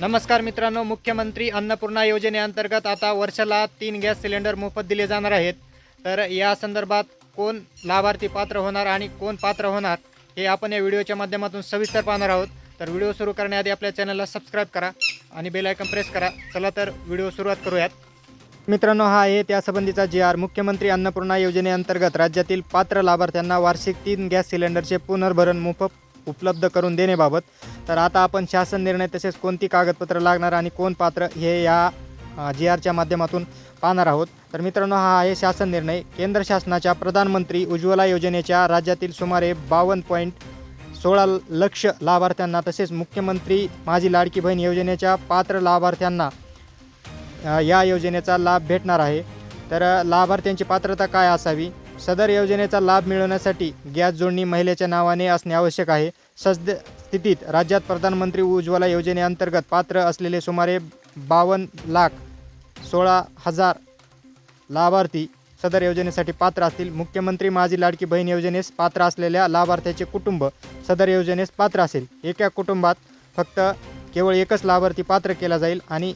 नमस्कार मित्रांनो मुख्यमंत्री अन्नपूर्णा योजनेअंतर्गत आता वर्षाला तीन गॅस सिलेंडर मोफत दिले जाणार आहेत. तर या संदर्भात कोण लाभार्थी पात्र होणार आणि कोण पात्र होणार हे आपण या व्हिडिओच्या माध्यमातून सविस्तर पाहणार आहोत. तर व्हिडिओ सुरू करण्याआधी आपल्या चॅनलला सबस्क्राईब करा आणि बेल आयकन प्रेस करा. चला तर व्हिडिओ सुरुवात करूयात. मित्रांनो हा आहे त्यासंबंधीचा जी आर. मुख्यमंत्री अन्नपूर्णा योजनेअंतर्गत राज्यातील पात्र लाभार्थ्यांना वार्षिक तीन गॅस सिलेंडरचे पुनर्भरण मोफत उपलब्ध करून देण्याबाबत. तर आता आपण शासन निर्णय तसेच कोणती कागदपत्र लागणार आणि कोण पात्र हे या जी आरच्या माध्यमातून पाहणार आहोत. तर मित्रांनो हा आहे शासन निर्णय. केंद्र शासनाच्या प्रधानमंत्री उज्ज्वला योजनेच्या राज्यातील सुमारे बावन्न पॉईंट सोळा लक्ष लाभार्थ्यांना तसेच मुख्यमंत्री माझी लाडकी बहीण योजनेच्या पात्र लाभार्थ्यांना या योजनेचा लाभ भेटणार आहे. तर लाभार्थ्यांची पात्रता काय असावी? सदर योजनेचा लाभ मिळवण्यासाठी गॅस जोडणी महिलेच्या नावाने असणे आवश्यक आहे. सद्य स्थितीत राज्यात प्रधानमंत्री उज्ज्वला योजनेअंतर्गत पात्र असलेले सुमारे बावन्न लाख सोळा हजार लाभार्थी सदर योजनेसाठी पात्र असतील. मुख्यमंत्री माझी लाडकी बहीण योजनेस पात्र असलेल्या लाभार्थ्याचे कुटुंब सदर योजनेस पात्र असेल. एका कुटुंबात फक्त केवळ एकच लाभार्थी पात्र केला जाईल आणि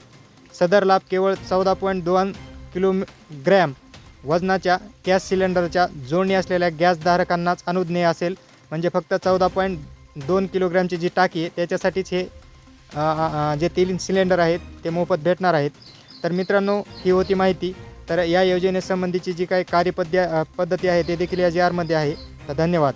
सदर लाभ केवळ चौदा पॉईंट दोन किलो ग्रॅम वजनाच्या गॅस सिलेंडरच्या जोडणी असलेल्या गॅसधारकांनाच अनुज्ञेय असेल. म्हणजे फक्त चौदा पॉईंट दोन किलोग्रॅमची जी टाकी आहे त्याच्यासाठीच हे जे तीन सिलेंडर आहेत ते मोफत भेटणार आहेत. तर मित्रांनो ही होती माहिती. तर या योजनेसंबंधीची जी काही कार्यपद्ध पद्धती आहे ते देखील या जी आरमध्ये आहे. तर धन्यवाद.